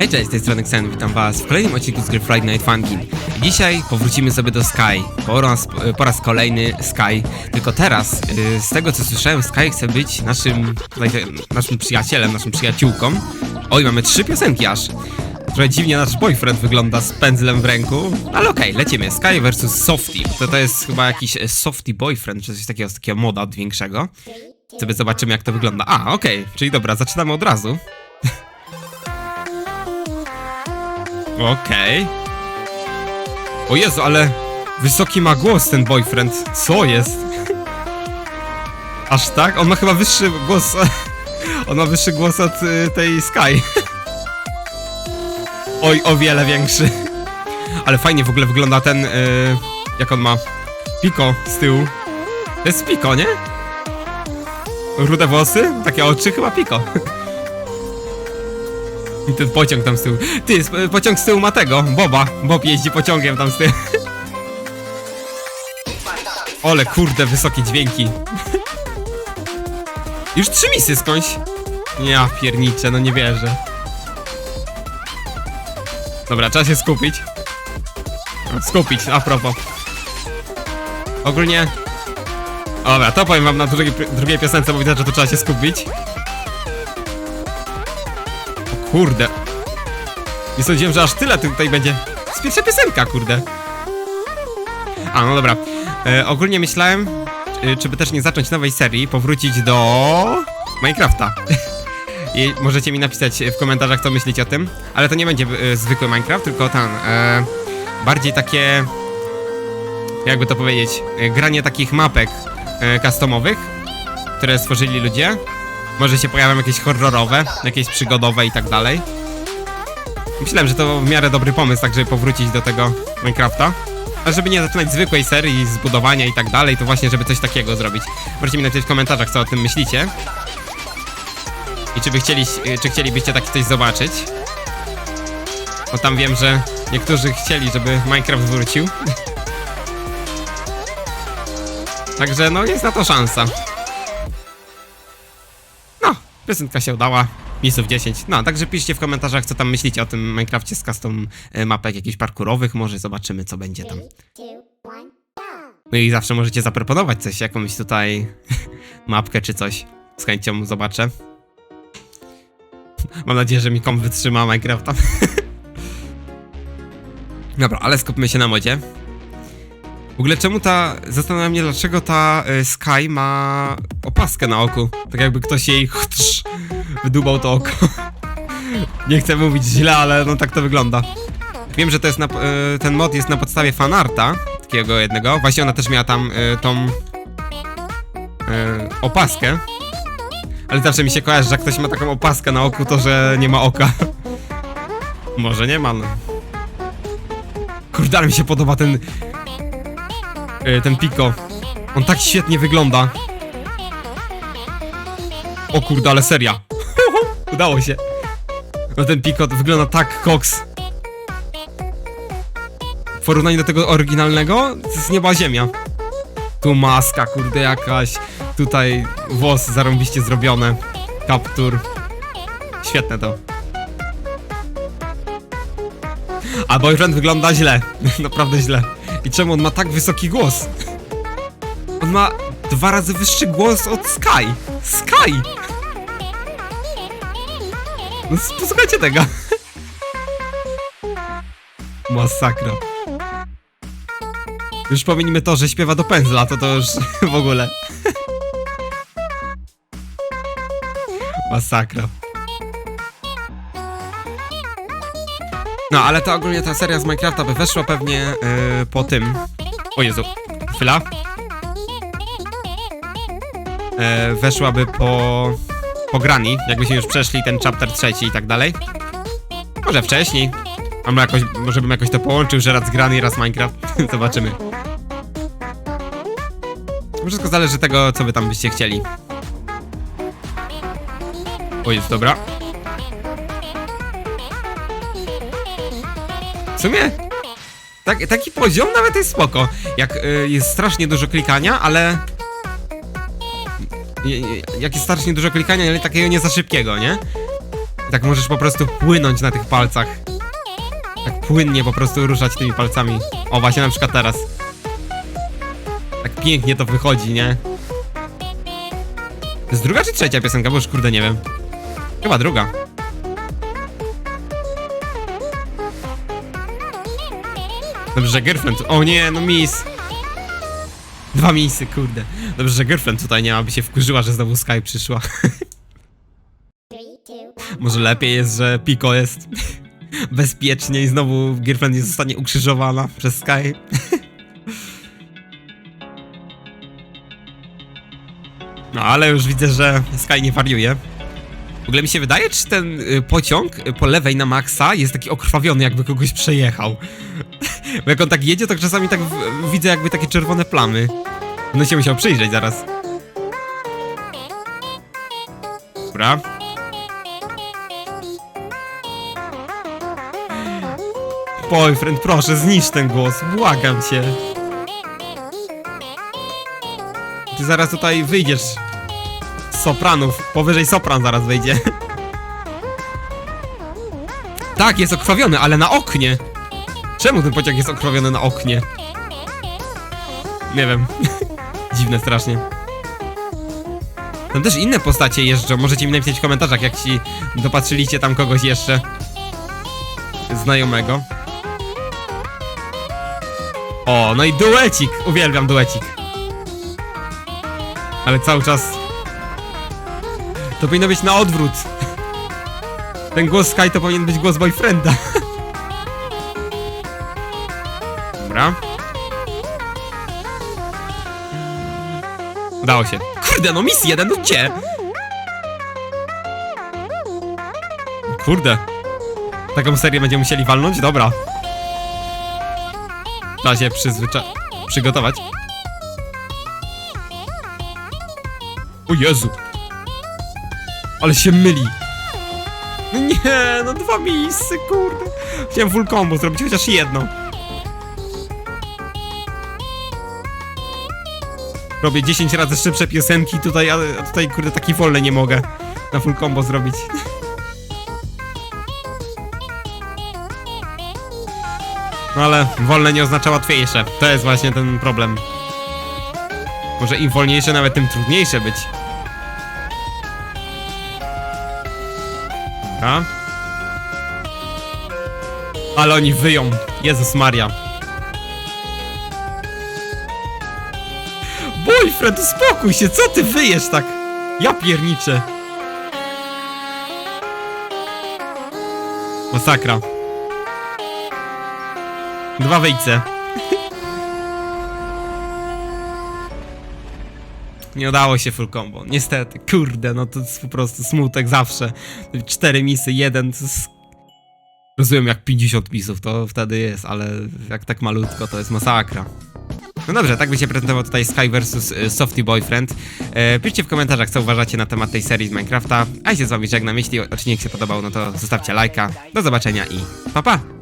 Hej, cześć, z tej strony Xen, witam was w kolejnym odcinku z gry Friday Night Funkin'. Dzisiaj powrócimy sobie do Sky, po raz, po raz kolejny Sky, tylko teraz, y, z tego co słyszałem, Sky chce być naszym, naszym przyjacielem, naszą przyjaciółką. Oj, mamy trzy piosenki aż. Trochę dziwnie nasz boyfriend wygląda z pędzlem w ręku, ale okej, lecimy. Sky versus Softy. To to jest chyba jakiś e, Softy boyfriend, czy coś takiego, takiego moda od większego. Sobie zobaczymy jak to wygląda. A, okej, czyli dobra, zaczynamy od razu. Okej. O Jezu, ale wysoki ma głos ten boyfriend. Co jest? Aż tak? On ma chyba wyższy głos. On ma wyższy głos od y, tej Sky. Oj, o wiele większy. Ale fajnie w ogóle wygląda ten. Y, jak on ma? Piko z tyłu. To jest Piko, nie? Rude włosy? Takie oczy? Chyba Piko. I ten pociąg tam z tyłu. Ty, pociąg z tyłu ma tego, Boba. Bob jeździ pociągiem tam z tyłu. Ole, kurde, wysokie dźwięki. Już trzy misy skądś. Ja pierniczę, no nie wierzę. Dobra, trzeba się skupić. Skupić, a propos. Ogólnie... Dobra, to powiem wam na drugiej, drugiej piosence, bo widzę, że tu trzeba się skupić. Kurde. Nie sądziłem, że aż tyle tutaj będzie. To jest pierwsza piosenka, kurde. A, no dobra. E, ogólnie myślałem, e, czy by też nie zacząć nowej serii, powrócić do Minecrafta. I możecie mi napisać w komentarzach, co myślicie o tym. Ale to nie będzie e, zwykły Minecraft, tylko ten. E, bardziej takie. Jakby to powiedzieć, e, granie takich mapek e, customowych, które stworzyli ludzie. Może się pojawią jakieś horrorowe, jakieś przygodowe i tak dalej. Myślałem, że to w miarę dobry pomysł, tak żeby powrócić do tego Minecrafta. A żeby nie zaczynać zwykłej serii z budowania i tak dalej, to właśnie żeby coś takiego zrobić. Możecie mi napisać w komentarzach, co o tym myślicie. I czy by chcieli, czy chcielibyście takie coś zobaczyć. Bo tam wiem, że niektórzy chcieli, żeby Minecraft wrócił. Także no jest na to szansa. Piosenka się udała. Misów 10. No, także piszcie w komentarzach, co tam myślicie o tym Minecrafcie z custom e, mapek jakichś parkurowych. Może zobaczymy, co będzie tam. No i zawsze możecie zaproponować coś, jakąś tutaj mapkę czy coś. Z chęcią zobaczę. Mam nadzieję, że mi kom wytrzyma Minecrafta. Dobra, ale skupmy się na modzie. W ogóle czemu ta... Zastanawiam mnie, dlaczego ta y, Sky ma opaskę na oku. Tak jakby ktoś jej chtrz, wydubał to oko. Nie chcę mówić źle, ale no tak to wygląda. Wiem, że to jest na, y, ten mod jest na podstawie fanarta, takiego jednego. Właśnie ona też miała tam y, tą y, opaskę. Ale zawsze mi się kojarzy, że jak ktoś ma taką opaskę na oku, to że nie ma oka. Może nie ma, no. Kurde, ale mi się podoba ten ten Pico. On tak świetnie wygląda. O kurde, ale seria. Udało się. No ten Pico to wygląda tak koks. W porównaniu do tego oryginalnego, to jest nieba ziemia. Tu maska, kurde, jakaś. Tutaj włosy zarąbiście zrobione. Kaptur. Świetne to. A boyfriend wygląda źle. Naprawdę źle. I czemu on ma tak wysoki głos? On ma dwa razy wyższy głos od Sky. Sky! No posłuchajcie tego. Masakra. Już pominimy to, że śpiewa do pędzla, to to już w ogóle. Masakra. No, ale to ogólnie ta seria z Minecrafta by weszła pewnie yy, po tym. O Jezu, chwila. E, weszłaby po. po grani, jakbyśmy już przeszli ten chapter trzeci i tak dalej. Może wcześniej. A może jakoś, może bym jakoś to połączył, że raz grani, raz Minecraft. Zobaczymy. Wszystko zależy tego, co wy tam byście chcieli. O, jest dobra. W sumie tak, taki poziom nawet jest spoko. Jak y, jest strasznie dużo klikania, ale... y, y, Jak jest strasznie dużo klikania, ale takiego nie za szybkiego, nie? Tak możesz po prostu płynąć na tych palcach. Tak płynnie po prostu ruszać tymi palcami. O, właśnie na przykład teraz. Tak pięknie to wychodzi, nie? To jest druga czy trzecia piosenka? Bo już kurde nie wiem. Chyba druga. Dobrze, że girlfriend... O nie, no miss. Dwa misy, kurde. Dobrze, że girlfriend tutaj nie ma, by się wkurzyła, że znowu Sky przyszła. Może lepiej jest, że Pico jest bezpiecznie i znowu girlfriend nie zostanie ukrzyżowana przez Sky. No ale już widzę, że Sky nie wariuje. W ogóle mi się wydaje, czy ten y, pociąg y, po lewej na maksa jest taki okrwawiony, jakby kogoś przejechał. Bo jak on tak jedzie, to czasami tak w, widzę jakby takie czerwone plamy. No się musiał przyjrzeć zaraz. Dobra. Boyfriend, proszę, zniszcz ten głos, błagam cię. Ty zaraz tutaj wyjdziesz z sopranów, powyżej sopran zaraz wyjdzie. Tak, jest okrwawiony, ale na oknie. Czemu ten pociąg jest okrwawiony na oknie? Nie wiem. Dziwne strasznie. Tam też inne postacie jeżdżą. Możecie mi napisać w komentarzach, jak ci dopatrzyliście tam kogoś jeszcze znajomego. O, no i duecik. Uwielbiam duecik. Ale cały czas... To powinno być na odwrót. Ten głos Sky to powinien być głos boyfrienda. Dobra. Udało się. Kurde, no mis jeden, no gdzie? Kurde. Taką serię będziemy musieli walnąć? Dobra. Trzeba się przyzwycza... przygotować. O Jezu. Ale się myli. No nie, no dwa misy, kurde. Chciałem full combo zrobić chociaż jedno. Robię 10 razy szybsze piosenki tutaj, a tutaj kurde taki wolny nie mogę na full combo zrobić. No ale wolne nie oznacza łatwiejsze. To jest właśnie ten problem. Może im wolniejsze, nawet tym trudniejsze być. Dobra. Ale oni wyją. Jezus Maria. Boyfriend, uspokój się, co ty wyjesz tak? Ja pierniczę. Masakra. Dwa wyjce. Nie udało się full combo. Niestety, kurde, no to jest po prostu smutek zawsze. Cztery misy, jeden, to jest... Rozumiem, jak 50 misów to wtedy jest, ale jak tak malutko, to jest masakra. No dobrze, tak by się prezentował tutaj Sky vs y, Softy Boyfriend. E, piszcie w komentarzach, co uważacie na temat tej serii z Minecrafta. A ja się z wami żegnam. Jeśli odcinek się podobał, no to zostawcie lajka. Do zobaczenia i pa pa!